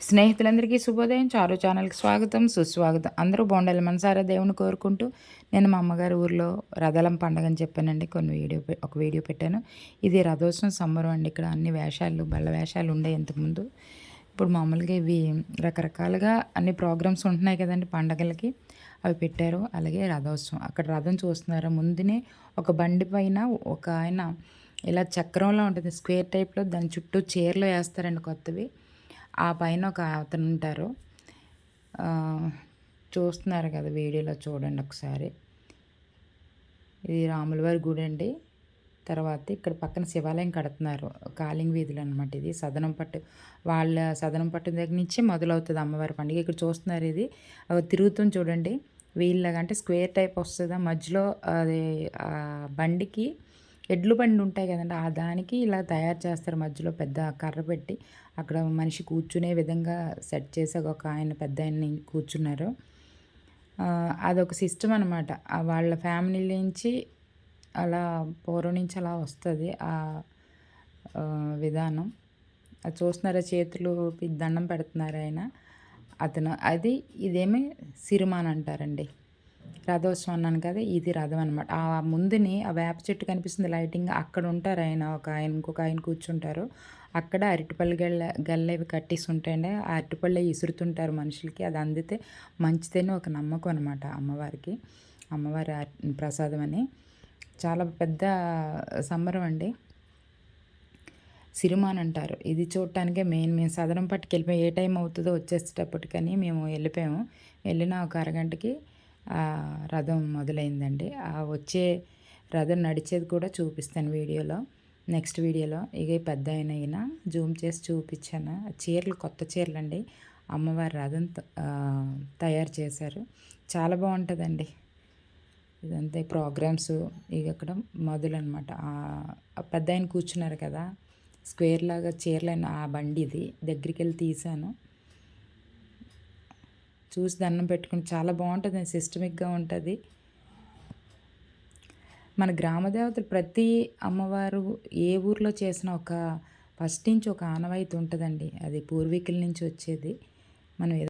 స్నేహితులందరికీ శుభోదయం. చారు ఛానల్కి స్వాగతం సుస్వాగతం. అందరూ బాగుండాలి మనసారా దేవుని కోరుకుంటూ నేను మా అమ్మగారి ఊర్లో రథలం పండగ అని చెప్పానండి. కొన్ని వీడియో ఒక వీడియో పెట్టాను. ఇది రథోత్సవం సంబరం అండి. ఇక్కడ అన్ని వేషాలు బల్ల వేషాలు ఉండే ఇంతకుముందు. ఇప్పుడు మామూలుగా ఇవి రకరకాలుగా అన్ని ప్రోగ్రామ్స్ ఉంటున్నాయి కదండి పండగలకి. అవి పెట్టారు. అలాగే రథోత్సవం. అక్కడ రథం చూస్తున్నారు? ముందునే ఒక బండి పైన ఒక ఆయన ఇలా చక్రంలో ఉంటుంది. స్క్వేర్ టైప్లో దాని చుట్టూ చీరలు వేస్తారండి కొత్తవి. ఆ పైన ఒక అతను ఉంటారు. చూస్తున్నారు కదా వీడియోలో చూడండి ఒకసారి. ఇది రాములవారి గుడి అండి. తర్వాత ఇక్కడ పక్కన శివాలయం కడుతున్నారు. కాలింగ్ వీధులు అనమాట ఇది. సదనం పట్టు వాళ్ళ సదనం పట్టు దగ్గర నుంచి మొదలవుతుంది అమ్మవారి పండుగ. ఇక్కడ చూస్తున్నారు ఇది. తిరుగుతుంది చూడండి. వీళ్ళగా అంటే స్క్వేర్ టైప్ వస్తుందా? మధ్యలో అది బండికి ఎడ్లు బండి ఉంటాయి కదండి. ఆ దానికి ఇలా తయారు చేస్తారు. మధ్యలో పెద్ద కర్ర పెట్టి అక్కడ మనిషి కూర్చునే విధంగా సెట్ చేసి ఒక ఆయన పెద్ద ఆయన కూర్చున్నారు. అదొక సిస్టమ్ అనమాట వాళ్ళ ఫ్యామిలీ నుంచి అలా పూర్వం నుంచి అలా వస్తుంది ఆ విధానం. అది చూస్తున్నారా? చేతులు దండం పెడుతున్నారు ఆయన. అతను అది ఇదేమి సిరిమాన్ అంటారండి. రథోత్సవం అన్నాను కదా ఇది రథం అనమాట ఆ ముందుని ఆ వేప చెట్టు కనిపిస్తుంది లైటింగ్ అక్కడ ఉంటారు ఆయన ఒక ఆయన ఇంకొక ఆయన కూర్చుంటారు. అక్కడ అరటిపళ్ళు గల్ల గల్లవి కట్టేసి ఉంటాయండి ఆ అరటిపళ్ళు ఇసురుతుంటారు మనుషులకి. అది అందితే మంచిదని ఒక నమ్మకం అనమాట అమ్మవారికి అమ్మవారి ప్రసాదం అని. చాలా పెద్ద సంబరం అండి. సిరిమాన్ అంటారు. ఇది చూడటానికే మెయిన్ మేము సదరం పట్టుకెళ్ళిపోయి ఏ టైం అవుతుందో వచ్చేసేటప్పటికని మేము వెళ్ళిపోయాము. వెళ్ళిన ఒక అరగంటకి రథం మొదలైందండి. ఆ వచ్చే రథం నడిచేది కూడా చూపిస్తాను వీడియోలో. నెక్స్ట్ వీడియోలో ఇక పెద్ద అయిన జూమ్ చేసి చూపించాను. చీరలు కొత్త చీరలు అండి అమ్మవారి రథం తయారు చేశారు. చాలా బాగుంటుందండి. ఇదంతా ప్రోగ్రామ్స్ ఇక అక్కడ మొదలనమాట. పెద్ద ఆయన కూర్చున్నారు కదా. స్క్వేర్ లాగా చీరలైన ఆ బండి ఇది దగ్గరికి వెళ్ళి తీశాను. చూసి దండం పెట్టుకుని చాలా బాగుంటుంది సిస్టమిక్గా ఉంటుంది. మన గ్రామదేవతలు ప్రతి అమ్మవారు ఏ ఊర్లో చేసిన ఒక ఫస్ట్ నుంచి ఒక ఆనవాయితీ ఉంటుందండి. అది పూర్వీకుల నుంచి వచ్చేది. మనం